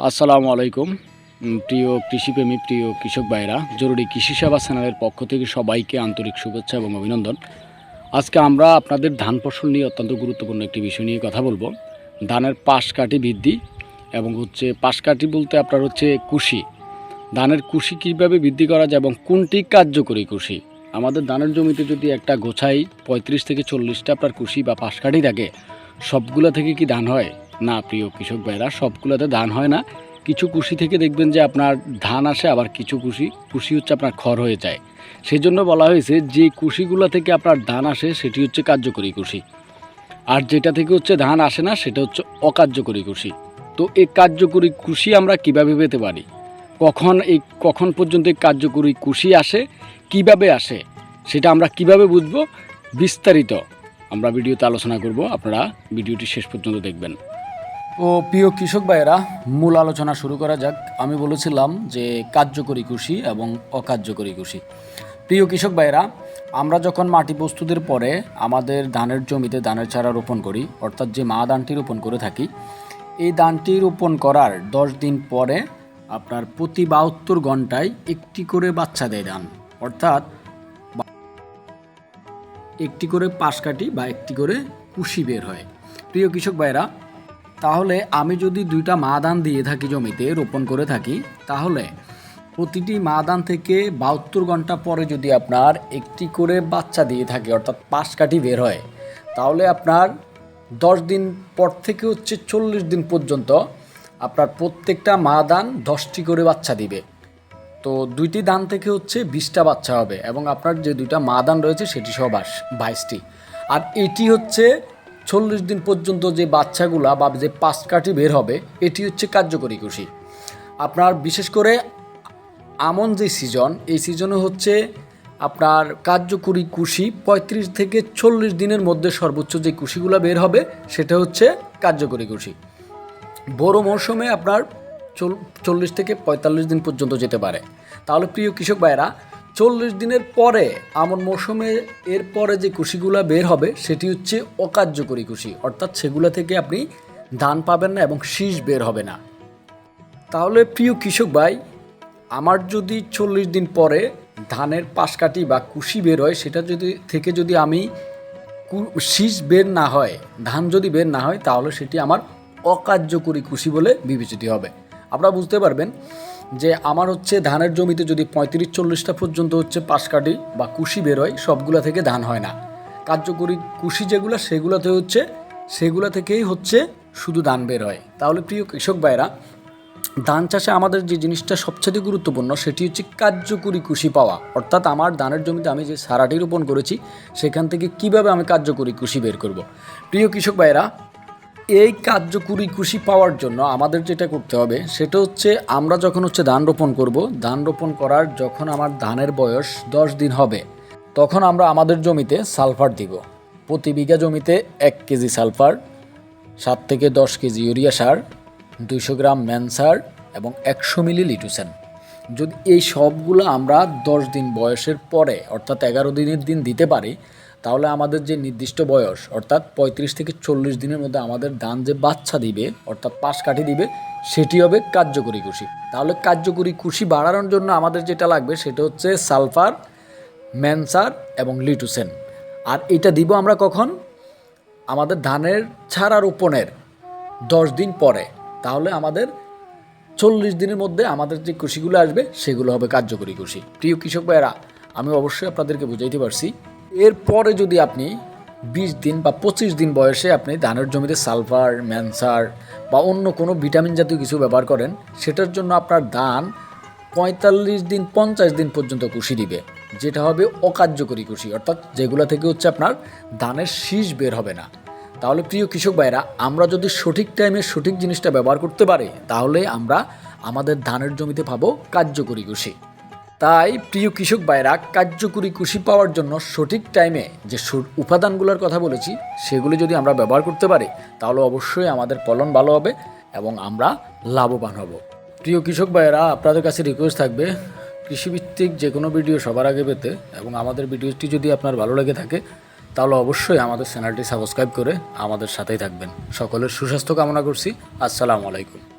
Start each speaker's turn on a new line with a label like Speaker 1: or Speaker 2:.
Speaker 1: আসসালামু আলাইকুম। প্রিয় কৃষিপ্রেমী, প্রিয় কৃষক ভাইরা, জরুরি কৃষি সেবা চ্যানেলের পক্ষ থেকে সবাইকে আন্তরিক শুভেচ্ছা এবং অভিনন্দন। আজকে আমরা আপনাদের ধান ফসল নিয়ে অত্যন্ত গুরুত্বপূর্ণ একটি বিষয় নিয়ে কথা বলব। ধানের পাশ কাঠি বৃদ্ধি এবং হচ্ছে পাশ কাঠি বলতে আপনার হচ্ছে কুশি। ধানের কুশি কীভাবে বৃদ্ধি করা যায় এবং কোনটি কার্যকরী কুশি? আমাদের ধানের জমিতে যদি একটা গোছাই পঁয়ত্রিশ থেকে চল্লিশটা আপনার কুশি বা পাশ কাঠি থাকে, সবগুলো থেকে কি ধান হয়? না, প্রিয় কৃষক ভাইরা, সবগুলোতে ধান হয় না। কিছু কুশি থেকে দেখবেন যে আপনার ধান আসে, আবার কিছু কুশি কুশি হচ্ছে আপনার খড় হয়ে যায়। সেই জন্য বলা হয়েছে, যে কুশিগুলো থেকে আপনার ধান আসে, সেটি হচ্ছে কার্যকরী কুশি। আর যেটা থেকে হচ্ছে ধান আসে না, সেটা হচ্ছে অকার্যকরী কুশি। তো এই কার্যকরী কুশি আমরা কীভাবে পেতে পারি? কখন এই, কখন পর্যন্ত এই কার্যকরী কুশি আসে? কীভাবে আসে? সেটা আমরা কীভাবে বুঝব? বিস্তারিত আমরা ভিডিওতে আলোচনা করব। আপনারা ভিডিওটি শেষ পর্যন্ত দেখবেন। ও প্রিয় কৃষক ভাইয়েরা, মূল আলোচনা শুরু করা যাক। আমি বলেছিলাম যে কার্যকরী কৃষি এবং অকার্যকরী কৃষি। প্রিয় কৃষক ভাইয়েরা, আমরা যখন মাটি প্রস্তুতের পরে আমাদের ধানের জমিতে ধানের চারা রোপণ করি, অর্থাৎ যে মা ধানটি রোপণ করে থাকি, এই ধানটি রোপণ করার দশ দিন পরে আপনার প্রতি বাহাত্তর ঘন্টায় একটি করে বাচ্চা দেয় ধান। অর্থাৎ একটি করে পাশ কাটি বা একটি করে কুশি বের হয়। প্রিয় কৃষক ভাইরা তাহলে আমি যদি দুইটা মা ধান দিয়ে থাকি জমিতে, রোপণ করে থাকি, তাহলে প্রতিটি মা ধান থেকে বাহাত্তর ঘণ্টা পরে যদি আপনার একটি করে বাচ্চা দিয়ে থাকে, অর্থাৎ পাশ কাঠি বের হয়, তাহলে আপনার দশ দিন পর থেকে হচ্ছে চল্লিশ দিন পর্যন্ত আপনার প্রত্যেকটা মা ধান দশটি করে বাচ্চা দিবে। তো দুইটি দান থেকে হচ্ছে বিশটা বাচ্চা হবে এবং আপনার যে দুইটা মা দান রয়েছে, সেটি সহ বাস, বাইশটি। আর এটি হচ্ছে চল্লিশ দিন পর্যন্ত যে বাচ্চাগুলা বা যে পাঁচকাঠি বের হবে, এটি হচ্ছে কার্যকরী কৃষি। আপনার বিশেষ করে আমন যে সিজন এই সিজনে হচ্ছে আপনার কার্যকরী কুশি পঁয়ত্রিশ থেকে চল্লিশ দিনের মধ্যে সর্বোচ্চ যে কুশিগুলো বের হবে, সেটা হচ্ছে কার্যকরী কুশি বড় মৌসুমে আপনার চল, চল্লিশ থেকে পঁয়তাল্লিশ দিন পর্যন্ত যেতে পারে। তাহলে প্রিয় কৃষক ভাইরা চল্লিশ দিনের পরে আমন মৌসুমে এর পরে যে কুশিগুলো বের হবে, সেটি হচ্ছে অকার্যকরী কুশি। অর্থাৎ সেগুলো থেকে আপনি ধান পাবেন না এবং শীষ বের হবে না। তাহলে প্রিয় কৃষক ভাই, আমার যদি চল্লিশ দিন পরে ধানের পাশ কাটি বা কুশি বের হয়, সেটা যদি থেকে যদি আমি শীষ বের না হয়, ধান যদি বের না হয়, তাহলে সেটি আমার অকার্যকরী কুশি বলে বিবেচিত হবে। আপনারা বুঝতে পারবেন যে আমার হচ্ছে ধানের জমিতে যদি পঁয়ত্রিশ চল্লিশটা পর্যন্ত হচ্ছে পাশ কাটি বা কুশি বের হয় সবগুলো থেকে ধান হয় না। কার্যকরী কুশি যেগুলো, সেগুলোতে হচ্ছে, সেগুলো থেকেই হচ্ছে শুধু ধান বের হয় তাহলে প্রিয় কৃষক ভাইরা, ধান চাষে আমাদের যে জিনিসটা সবচেয়ে গুরুত্বপূর্ণ, সেটি হচ্ছে কার্যকরী কুশি পাওয়া। অর্থাৎ আমার ধানের জমিতে আমি যে সারাটি রোপণ করেছি, সেখান থেকে কীভাবে আমি কার্যকরী কুশি বের করব। প্রিয় কৃষক ভাইরা এই কার্যকরী কুশি পাওয়ার জন্য আমাদের যেটা করতে হবে, সেটা হচ্ছে আমরা যখন হচ্ছে ধান রোপণ করব, ধান রোপণ করার যখন আমার ধানের বয়স দশ দিন হবে, তখন আমরা আমাদের জমিতে সালফার দিব। প্রতি বিঘা জমিতে এক কেজি সালফার, সাত থেকে দশ কেজি ইউরিয়া সার, দুইশো গ্রাম ম্যানসার এবং একশো মিলি লিটুসেন। যদি এই সবগুলো আমরা দশ দিন বয়সের পরে, অর্থাৎ এগারো দিনের দিন দিতে পারি তাহলে আমাদের যে নির্দিষ্ট বয়স, অর্থাৎ পঁয়ত্রিশ থেকে চল্লিশ দিনের মধ্যে আমাদের ধান যে বাচ্চা দিবে, অর্থাৎ পাশ কাঠি দিবে, সেটি হবে কার্যকরী কুশি। তাহলে কার্যকরী কুশি বাড়ানোর জন্য আমাদের যেটা লাগবে, সেটা হচ্ছে সালফার, ম্যানসার এবং লিটুসেন। আর এটা দিব আমরা কখন? আমাদের ধানের ছাড়া রোপণের দশ দিন পরে। তাহলে আমাদের চল্লিশ দিনের মধ্যে আমাদের যে কুশিগুলো আসবে, সেগুলো হবে কার্যকরী কুশি। প্রিয় কৃষক ভাইয়েরা, আমি অবশ্যই আপনাদেরকে বুঝাইতে পারছি এরপরে যদি আপনি বিশ দিন বা পঁচিশ দিন বয়সে আপনি ধানের জমিতে সালফার, ম্যানসার বা অন্য কোনো ভিটামিন জাতীয় কিছু ব্যবহার করেন, সেটার জন্য আপনার ধান পঁয়তাল্লিশ দিন, পঞ্চাশ দিন পর্যন্ত কুশি দিবে, যেটা হবে অকার্যকরী কুশি অর্থাৎ যেগুলো থেকে হচ্ছে আপনার ধানের শীষ বের হবে না। তাহলে প্রিয় কৃষক ভাইরা আমরা যদি সঠিক টাইমে সঠিক জিনিসটা ব্যবহার করতে পারি, তাহলে আমরা আমাদের ধানের জমিতে পাবো কার্যকরী কুশি তাই প্রিয় কৃষক ভাইরা, কার্যকরী কৃষি পাওয়ার জন্য সঠিক টাইমে যে উপাদানগুলোর কথা বলেছি, সেগুলি যদি আমরা ব্যবহার করতে পারি, তাহলে অবশ্যই আমাদের ফলন ভালো হবে এবং আমরা লাভবান হব। প্রিয় কৃষক ভাইয়েরা আপনাদের কাছে রিকোয়েস্ট থাকবে, কৃষিভিত্তিক যে কোনো ভিডিও সবার আগে পেতে এবং আমাদের ভিডিওটি যদি আপনার ভালো লেগে থাকে, তাহলে অবশ্যই আমাদের চ্যানেলটি সাবস্ক্রাইব করে আমাদের সাথেই থাকবেন। সকলের সুস্বাস্থ্য কামনা করছি। আসসালামু আলাইকুম।